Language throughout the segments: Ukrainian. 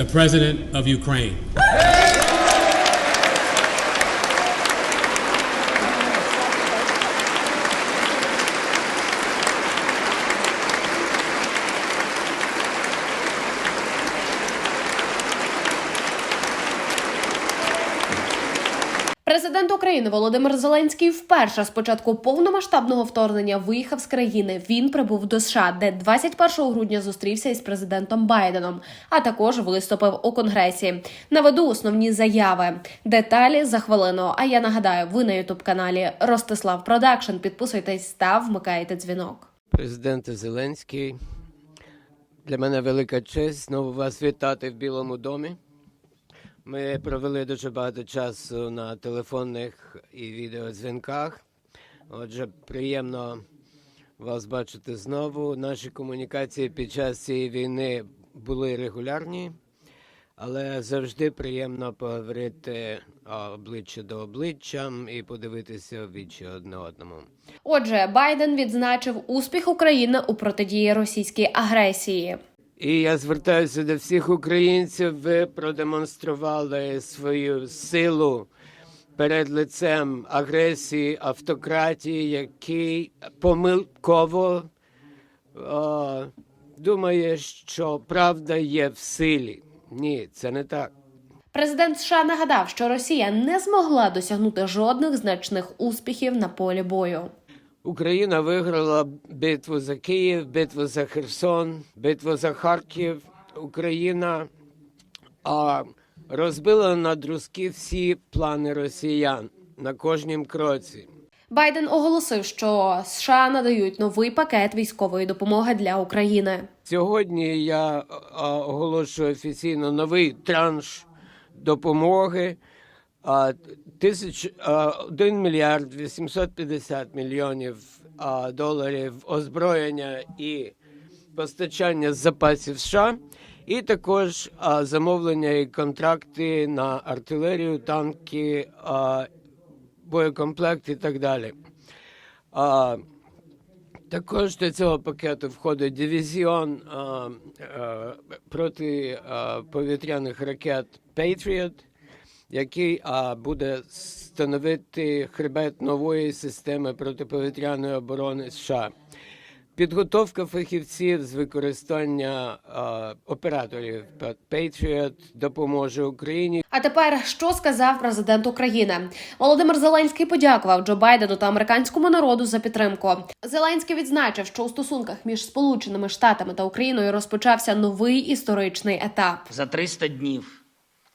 the President of Ukraine. Президент України Володимир Зеленський вперше з початку повномасштабного вторгнення виїхав з країни. Він прибув до США, де 21 грудня зустрівся із президентом Байденом, а також виступив у конгресі. Наведу основні заяви. Деталі за хвилину. А я нагадаю, ви на ютуб каналі Ростислав Продакшн. Підписуйтесь та вмикайте дзвінок. Президенте Зеленський, для мене велика честь знову вас вітати в Білому домі. Ми провели дуже багато часу на телефонних і відеодзвінках. Отже, приємно вас бачити знову. Наші комунікації під час цієї війни були регулярні, але завжди приємно поговорити обличчя до обличчя і подивитися в вічі одне одному. Отже, Байден відзначив успіх України у протидії російській агресії. І я звертаюся до всіх українців. Ви продемонстрували свою силу перед лицем агресії автократії, який помилково е, думає, що правда є в силі. Ні, це не так. Президент США нагадав, що Росія не змогла досягнути жодних значних успіхів на полі бою. Україна виграла битву за Київ, битву за Херсон, битву за Харків. Україна а, розбила на друзки всі плани росіян на кожнім кроці. Байден оголосив, що США надають новий пакет військової допомоги для України. Сьогодні я оголошую офіційно новий транш допомоги. Тисяч, 1 мільярд 850 мільйонів доларів озброєння і постачання запасів США, і також замовлення і контракти на артилерію, танки, боєкомплект і так далі. Також до цього пакету входить дивізіон а, проти повітряних ракет Patriot, який а, буде становити хребет нової системи протиповітряної оборони США. Підготовка фахівців з використання а, операторів Patriot допоможе Україні А тепер що сказав президент України? Володимир Зеленський подякував Джо Байдену та американському народу за підтримку. Зеленський відзначив, що у стосунках між Сполученими Штатами та Україною розпочався новий історичний етап. За 300 днів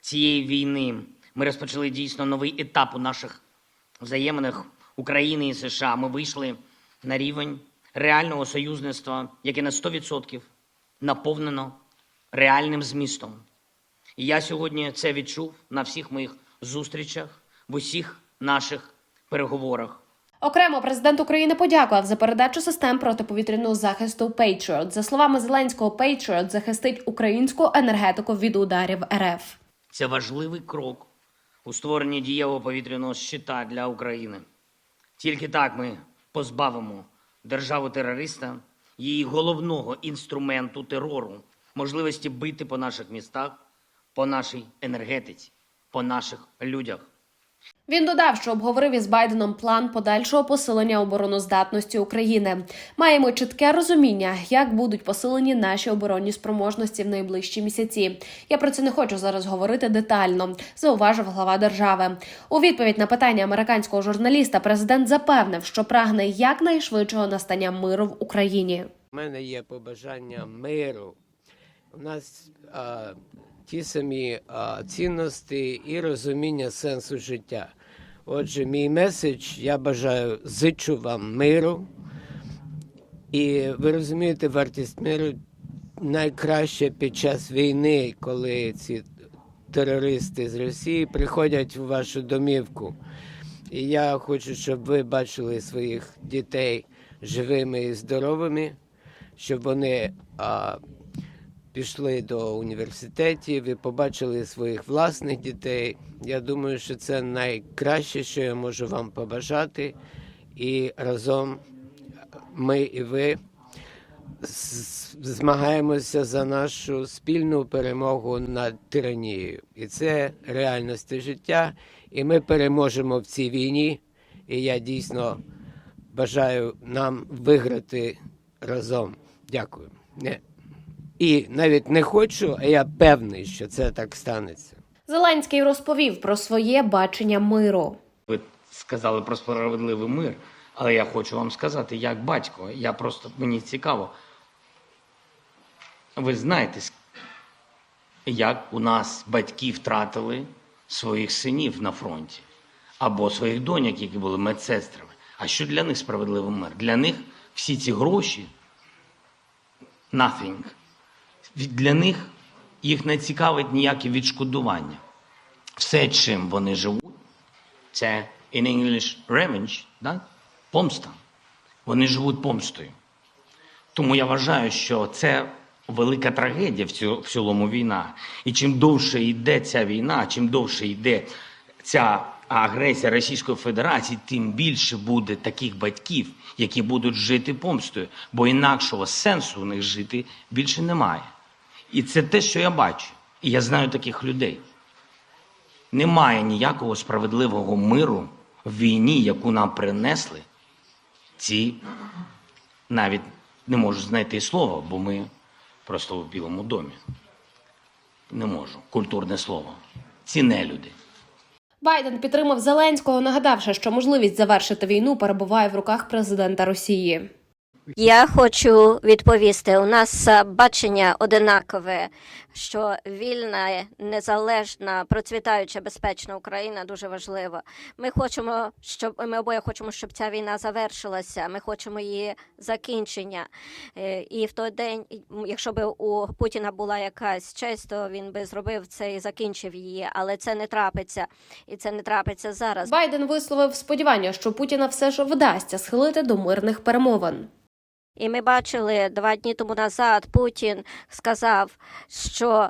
цієї війни ми розпочали дійсно новий етап у наших взаєминах України і США. Ми вийшли на рівень реального союзництва, яке на 100% наповнено реальним змістом. І я сьогодні це відчув на всіх моїх зустрічах, в усіх наших переговорах. Окремо президент України подякував за передачу систем протиповітряного захисту Patriot. За словами Зеленського, Patriot захистить українську енергетику від ударів РФ. Це важливий крок у створенні дієвого повітряного щита для України. Тільки так ми позбавимо державу терориста її головного інструменту терору, можливості бити по наших містах, по нашій енергетиці, по наших людях. Він додав, що обговорив із Байденом план подальшого посилення обороноздатності України. Маємо чітке розуміння, як будуть посилені наші оборонні спроможності в найближчі місяці. Я про це не хочу зараз говорити детально, зауважив глава держави. У відповідь на питання американського журналіста президент запевнив, що прагне якнайшвидшого настання миру в Україні. У мене є побажання миру. У нас а, ті самі а, цінності і розуміння сенсу життя. Отже, мій меседж я бажаю зичу вам миру. І ви розумієте, вартість миру найкраще під час війни, коли ці терористи з Росії приходять у вашу домівку. І я хочу, щоб ви бачили своїх дітей живими і здоровими, щоб вони а, пішли до університетів і побачили своїх власних дітей. Я думаю, що це найкраще, що я можу вам побажати. І разом ми і ви змагаємося за нашу спільну перемогу над тиранією. І це реальності життя. І ми переможемо в цій війні. І я дійсно бажаю нам виграти разом. Дякую. І навіть не хочу, а я певний, що це так станеться. Зеленський розповів про своє бачення миру. Ви сказали про справедливий мир, але я хочу вам сказати, як батько, я просто мені цікаво. Ви знаєте, як у нас батьки втратили своїх синів на фронті або своїх доньок, які були медсестрами. А що для них справедливий мир? Для них всі ці гроші nothing. Для них їх не цікавить ніяке відшкодування. Все, чим вони живуть, це in English revenge, да? помста. Вони живуть помстою. Тому я вважаю, що це велика трагедія в цілому війна. І чим довше йде ця війна, чим довше йде ця агресія Російської Федерації, тим більше буде таких батьків, які будуть жити помстою, бо інакшого сенсу в них жити більше немає. І це те, що я бачу. І я знаю таких людей. Немає ніякого справедливого миру в війні, яку нам принесли ці навіть не можу знайти слова, бо ми просто в Білому домі. Не можу. Культурне слово. Ці нелюди. Байден підтримав Зеленського, нагадавши, що можливість завершити війну перебуває в руках президента Росії. Я хочу відповісти. У нас е, бачення одинакове, що вільна, незалежна, процвітаюча, безпечна Україна дуже важлива. Ми хочемо, щоб ми обоє хочемо, щоб ця війна завершилася. Ми хочемо її закінчення. Е, І в той день, якщо б у Путіна була якась честь, то він би зробив це і закінчив її. Але це не трапиться, і це не трапиться зараз. Байден висловив сподівання, що Путіна все ж вдасться схилити до мирних перемовин. І ми бачили два дні тому назад. Путін сказав, що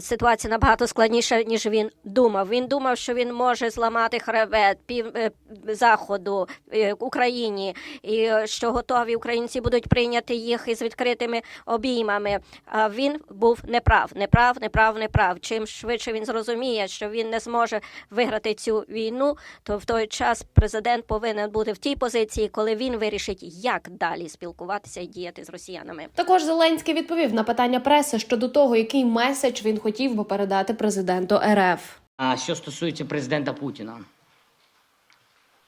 ситуація набагато складніша, ніж він думав. Він думав, що він може зламати хребет пів е, заходу е, Україні, і що готові українці будуть прийняти їх із відкритими обіймами. А він був неправ, неправ, неправ, неправ. Чим швидше він зрозуміє, що він не зможе виграти цю війну, то в той час президент повинен бути в тій позиції, коли він вирішить, як далі спілкуватися і діяти з росіянами. Також Зеленський відповів на питання преси щодо того, який меседж він хотів би передати президенту РФ. А що стосується президента Путіна,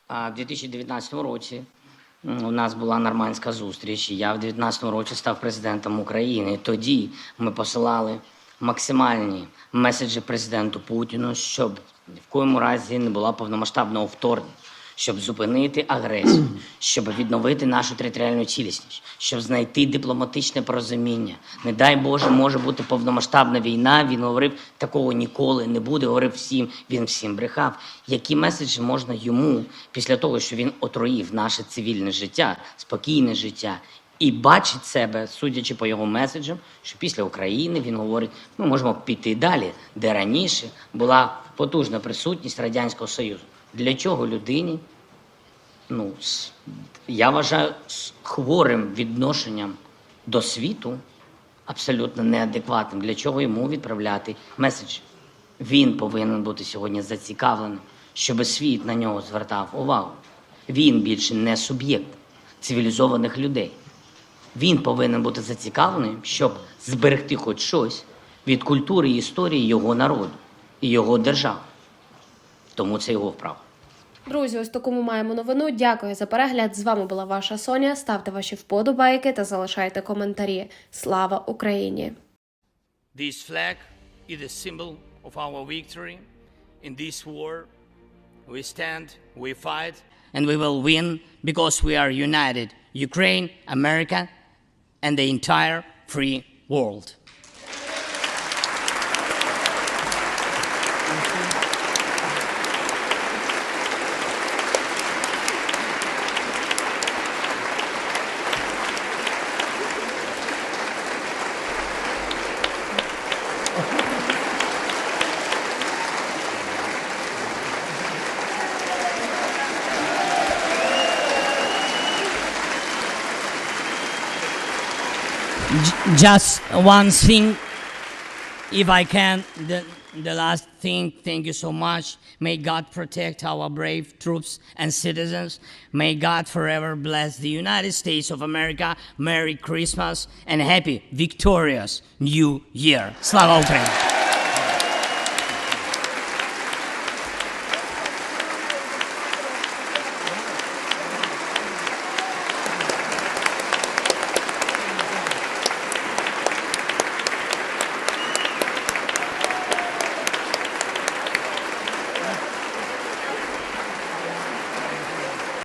а в 2019 році у нас була нормандська зустріч. Я в 2019 році став президентом України. Тоді ми посилали максимальні меседжі президенту Путіну, щоб в коєму разі не було повномасштабного вторгнення, щоб зупинити агресію, щоб відновити нашу територіальну цілісність, щоб знайти дипломатичне порозуміння. Не дай Боже, може бути повномасштабна війна. Він говорив, такого ніколи не буде. Говорив всім, він всім брехав. Які меседжі можна йому після того, що він отруїв наше цивільне життя, спокійне життя? І бачить себе, судячи по його меседжам, що після України він говорить, ми можемо піти далі, де раніше була потужна присутність Радянського Союзу. Для чого людині ну, я вважаю з хворим відношенням до світу абсолютно неадекватним. Для чого йому відправляти меседж? Він повинен бути сьогодні зацікавленим, щоб світ на нього звертав увагу. Він більше не суб'єкт цивілізованих людей. Він повинен бути зацікавлений, щоб зберегти хоч щось від культури і історії його народу і його держави. Тому це його вправа. Друзі, ось таку ми маємо новину. Дякую за перегляд. З вами була ваша Соня. Ставте ваші вподобайки та залишайте коментарі. Слава Україні! This flag is a symbol of our victory. In this war, we stand, we fight, and we will win because we are united Ukraine, America, and the entire free world. Just one thing, if I can, the, the last thing, thank you so much. May God protect our brave troops and citizens. May God forever bless the United States of America. Merry Christmas and happy, victorious New Year. Slava Ukraini!